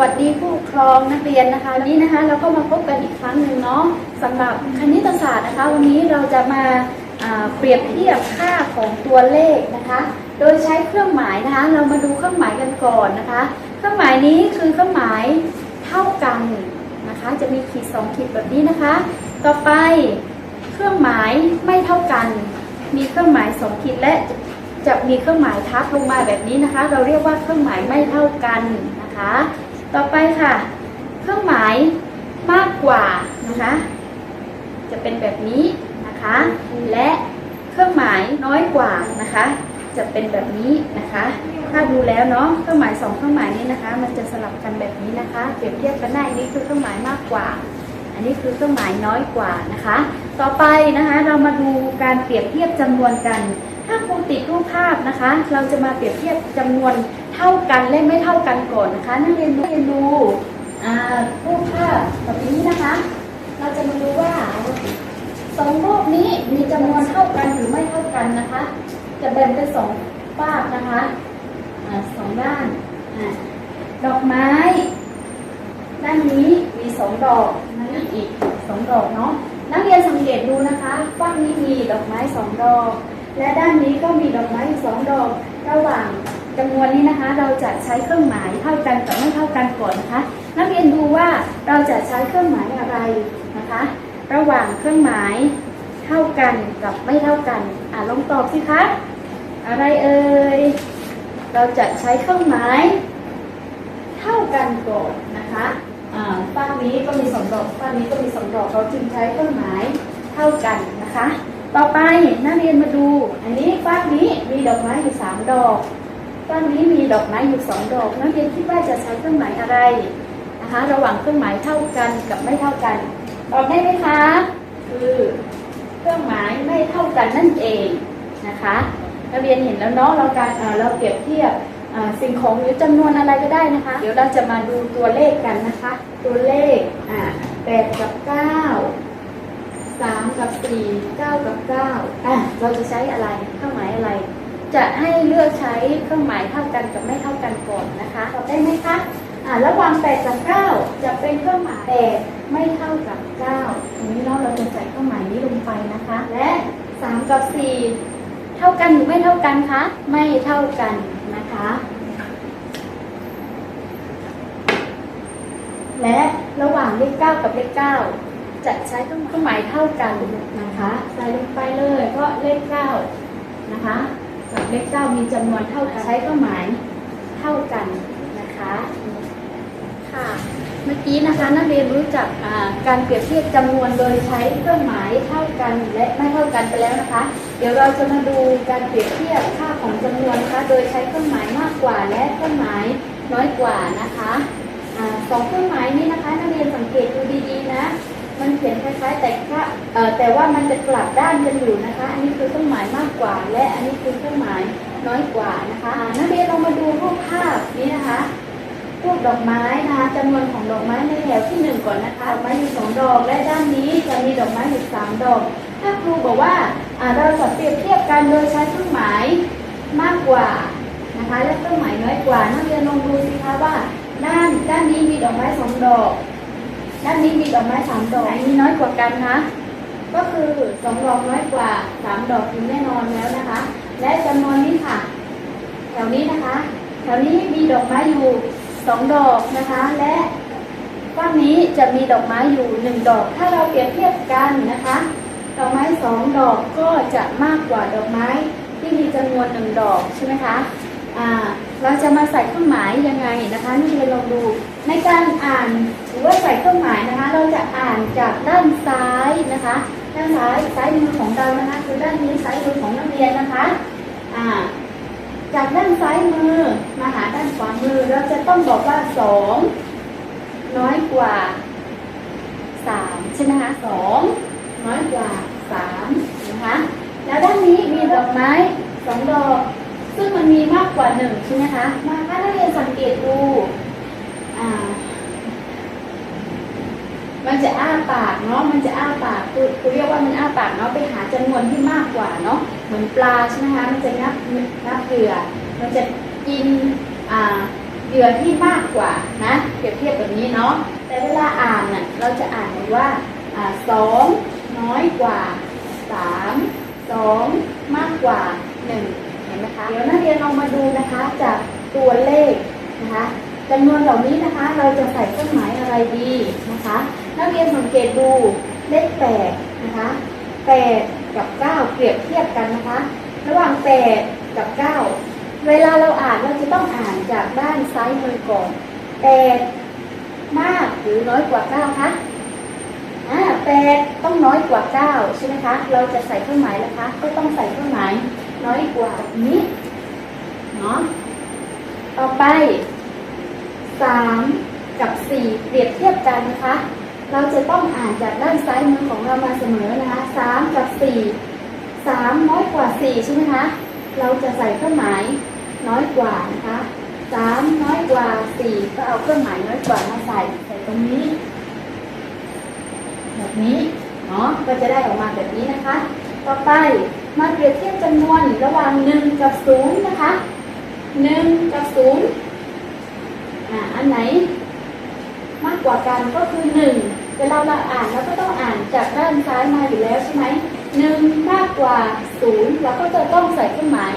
วัสดีผู้ปกครองนักเรียนนะคะวันนี้นะคะเราก็มาพบกันอีกครั้งหนึ่งเนาะสำหรับคณิตศาสตร์นะคะ วันนี้เราจะมาอ่าเปรียบเทียบค่าของตัวเลขนะคะ โดยใช้เครื่องหมายนะคะ เรามาดูเครื่องหมายกันก่อนนะคะ เครื่องหมายนี้คือเครื่องหมายเท่ากันนะคะ จะมีขีดสองขีดแบบนี้นะคะ ต่อไปเครื่องหมายไม่เท่ากัน มีเครื่องหมายสองขีดและจะมีเครื่องหมายทับลงมาแบบนี้นะคะ เราเรียกว่าเครื่องหมายไม่เท่ากันนะคะ ต่อไปค่ะ เครื่องหมายมากกว่านะคะ จะเป็นแบบนี้นะคะ และเครื่องหมายน้อยกว่านะคะ จะเป็นแบบนี้นะคะ ถ้าดูแล้วเนาะเครื่องหมายสองเครื่องหมายนี้นะคะ มันจะสลับกันแบบนี้นะคะเปรียบเทียบกันได้อันนี้คือเครื่องหมายมากกว่า อันนี้คือเครื่องหมายน้อยกว่านะคะ ต่อไปนะคะเรามาดูการเปรียบเทียบจำนวนกัน ถ้าครูติดรูปภาพนะคะ เราจะมาเปรียบเทียบจำนวน เท่ากันและไม่เท่ากันก่อนนะคะนักเรียนนักเรียนดูอ่ารูปภาพแบบนี้นะคะ เราจะมาดูว่าสองรูปนี้มีจำนวนเท่ากันหรือไม่เท่ากันนะคะ จะแบ่งเป็นสองฝากนะคะอ่าสองด้านอดอกไม้ ด้านนี้มีสองดอกนั่นอีกสองดอกเนาะนักเรียนสังเกตดูนะคะฝั่งนี้มีดอกไม้สองดอก และด้านนี้ก็มีดอกไม้อีกสองดอกระหว่าง จำนวนนี้นะคะเราจะใช้เครื่องหมายเท่ากันกับไม่เท่ากันก่อนนะคะ นักเรียนดูว่าเราจะใช้เครื่องหมายอะไรนะคะ ระหว่างเครื่องหมายเท่ากันกับไม่เท่ากันอ่าลองตอบสิคะอะไรเอ่ยเราจะใช้เครื่องหมายเท่ากันก่อนนะคะฝ้านี้ก็มีสองดอกฝ้านี้ก็มีสองดอกเราจึงใช้เครื่องหมายเท่ากันนะคะ ต่อไปนักเรียนมาดู อันนี้ฝ้านี้มีดอกไม้อยู่สามดอก ฝ้ากนี้มีดอกไม้อยู่สองดอกนักเรียนคิดว่าจะใช้เครื่องหมายอะไรนะคะ ระหว่างเครื่องหมายเท่ากันกับไม่เท่ากันตอบได้ไหมคะ คือเครื่องหมายไม่เท่ากันนั่นเองนะคะนักเรียนเห็นแล้วเนาะเราการเราเปรียบเทียบสิ่งของหรือจำนวนอะไรก็ได้นะคะ เดี๋ยวเราจะมาดูตัวเลขกันนะคะ ตัวเลขอ่าแปดกับเก้าสามกับสี่เก้ากับเก้าอะเราจะใช้อะไรเครื่องหมายอะไร จะให้เลือกใช้เครื่องหมายเท่ากันกับไม่เท่ากันก่อนนะคะตอบได้ไหมคะอ่าระหว่างแปดกับเก้าจะเป็นเครื่องหมายแปดไม่เท่ากับเก้าตรงนี้เนาเราจะใส่เครื่องหมายนี้ลงไปนะคะ และสามกับสี่เท่ากันหรือไม่เท่ากันคะ ไม่เท่ากันนะคะ และระหว่างเลขเก้ากับเลขเก้าจะใช้เครื่องหมายเท่ากันนะคะ ใส่ลงไปเลยเพราะเลขเก้านะคะ เลขเก้ามีจำนวนเท่ากันใช้เครื่องหมายเท่ากันนะคะค่ะเมื่อกี้นะคะนักเรียนรู้จักการเปรียบเทียบจำนวนโดยใช้เครื่องหมายเท่ากันและไม่เท่ากันไปแล้วนะคะ เดี๋ยวเราจะมาดูการเปรียบเทียบค่าของจำนวนนะคะ โดยใช้เครื่องหมายมากกว่าและเครื่องหมายน้อยกว่านะคะ เขียนคล้ายๆ แต่ค่าแต่ว่ามันจะกลับด้านกันอยู่นะคะ อันนี้คือเครื่องหมายมากกว่า และอันนี้คือเครื่องหมายน้อยกว่านะคะนักเรียนเรามาดูรูปภาพนี้นะคะรูปดอกไม้นะคะจำนวนของดอกไม้ในแถวที่หนึ่งก่อนนะคะดอกไม้มีสองดอก และด้านนี้จะมีดอกไม้อยู่สามดอก ถ้าครูบอกว่าอ่าเราจะเปรียบเทียบกันโดยใช้เครื่องหมายมากกว่านะคะ และเครื่องหมายน้อยกว่านักเรียนลองดูสิคะว่าด้านด้านนี้มีดอกไม้สองดอก ด้านนี้มีดอกไม้สามดอกนมีน้อยกว่ากันคะก็คือสองดอกน้อยกว่าสามดอกคือแน่นอนแล้วนะคะ และจำนวนนี้ค่ะ แถวนี้นะคะ แถวนี้มีดอกไม้อยู่สองดอกนะคะ และฝั่งนี้จะมีดอกไม้อยู่หนึ่งดอก ถ้าเราเปรียบเทียบกันนะคะ ดอกไม้สองดอกก็จะมากกว่าดอกไม้ที่มีจำนวนหนึ่งดอกใช่ไหมคะ เราจะมาใส่เครื่องหมายยังไงนะคะนักเรียนลองดูในการอ่านหรือว่าใส่เครื่องหมายนะคะ เราจะอ่านจากด้านซ้ายนะคะด้านซ้ายซ้ายมือของเรานะคะ คือด้านนี้ซ้ายมือของนักเรียนนะคะอ่าจากด้านซ้ายมือมาหาด้านขวามือเราจะต้องบอกว่าสองน้อยกว่าสามใช่ไหมคะสองน้อยกว่าสามนะคะแล้วด้านนี้มีดอกไม้สองดอก ซึ่งมันมีมากกว่าหนึ่งใช่ไหมคะ มาถ้านักเรียนสังเกตดูอ่ามันจะอ้าปากเนาะ มันจะอ้าปากคือคือเรียกว่ามันอ้าปากเนาะ ไปหาจำนวนที่มากกว่าเนาะ เหมือนปลาใช่ไหมคะ มันจะงับงับเหยื่อ มันจะกินอ่าเหยื่อที่มากกว่านะเปรียบเทียบแบบนี้เนาะ แต่เวลาอ่านน่ะ เราจะอ่านว่าอ่าสองน้อยกว่าสามสองมากกว่าหนึ่ง นไหมคะ เดี๋ยวนักเรียนลองมาดูนะคะจากตัวเลขนะคะจำนวนเหล่านี้นะคะ เราจะใส่เครื่องหมายอะไรดีนะคะ นักเรียนสังเกตดูเลขแปดนะคะแปดกับเก้าเปรียบเทียบกันนะคะ ระหว่างแปดกับเก้าเวลาเราอ่านเราจะต้องอ่านจากด้านซ้ายมือก่อนแปดมากหรือน้อยกว่าเก้าคะอ่าแปดต้องน้อยกว่าเก้าใช่ไหมคะ เราจะใส่เครื่องหมายนะคะ ก็ต้องใส่เครื่องหมาย น้อยกว่านี้ เนาะ ต่อไปสามกับสี่เปรียบเทียบกันนะคะ เราจะต้องอ่านจากด้านซ้ายมือของเรามาเสมอนะคะสามกับสี่สามน้อยกว่าสี่ใช่ไหมคะ เราจะใส่เครื่องหมายน้อยกว่านะคะสามน้อยกว่าสี่ก็เอาเครื่องหมายน้อยกว่ามาใส่ใส่ตรงนี้ แบบนี้เนาะก็จะได้ออกมาแบบนี้นะคะ ต่อไป มาเปรียบเทียบจำนวนระหว่างหนึ่งกับศูนะคะหนึ่งกับศูนย์อ่า อันไหน มากกว่ากันก็คือหนึ่เวลาเราอ่านเราก็ต้องอ่านจากด้านซ้ายมาอยู่แล้วใช่ไหมหนึ่งมากกว่าศูนย์เราก็จะต้องใส่เครื่องหมาย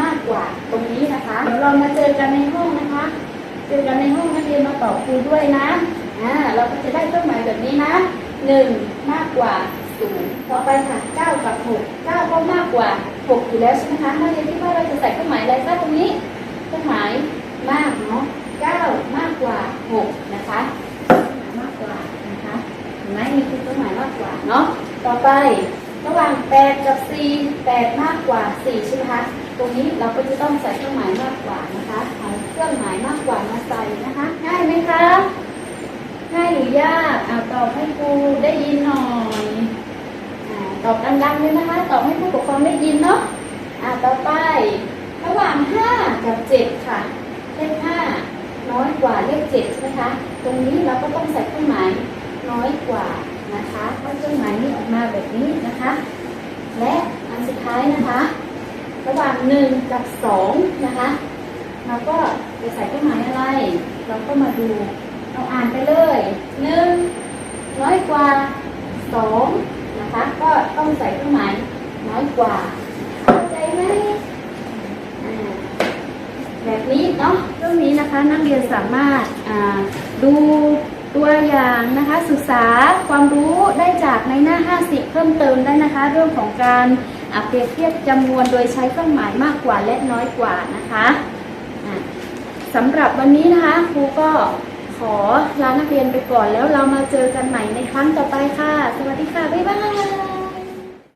มากกว่าตรงนี้นะคะ เดี๋ยวเรามาเจอกันในห้องนะคะ เจอกันในห้องนักเรียนมาตอบครูด้วยนะ อ่า เราก็จะได้เครื่องหมายแบบนี้นะหนึ่งมากกว่า ศูนย์ต่อไปค่ะเก้ากับหกเก้าก็มากกว่าหกอยู่แล้วใช่ไหมคะนักเรียนคิดว่าเราจะใส่เครื่องหมายอะไรคะตรงนี้เครื่องหมายมากเนาะเก้ามากกว่าหกนะคะมากกว่านะคะเห็นไหมมีคือเครื่องหมายมากกว่าเนาะต่อไประหว่าง8กับ4 8มากกว่า4ใช่ไหมคะตรงนี้เราก็จะต้องใส่เครื่องหมายมากกว่านะคะเอาเครื่องหมายมากกว่ามาใส่นะคะง่ายไหมคะง่ายหรือยากอ่าตอบให้ครูได้ยินหน่อย อ่าตอบดังๆเลยนะคะ ตอบให้ผู้ปกครองได้ยินเนาะอ่าต่อไประหว่าง 5 กับ 7 ค่ะ เลข 5 น้อยกว่าเลข7ใช่ไหมคะ ตรงนี้เราก็ต้องใส่เครื่องหมายน้อยกว่านะคะเพราะเครื่องหมายนี้ออกมาแบบนี้นะคะ และอันสุดท้ายนะคะ ระหว่าง 1 กับ 2 นะคะ เราก็จะใส่เครื่องหมายอะไร เราก็มาดูเราอ่านไปเลย 1 น้อยกว่า 2 นะคะ ก็ ต้องใส่เครื่องหมายน้อยกว่า เข้าใจไหมแบบนี้เนาะเรื่องนี้นะคะนักเรียนสามารถดูตัวอย่างนะคะศึกษาความรู้ได้จากในหน้า 50 เพิ่มเติมได้นะคะ เรื่องของการเปรียบเทียบจำนวนโดยใช้เครื่องหมายมากกว่าและน้อยกว่านะคะสำหรับวันนี้นะคะครูก็ขอลานักเรียนไปก่อนแล้วเรามาเจอกันใหม่ในครั้งต่อไปค่ะ สวัสดีค่ะ บ๊ายบาย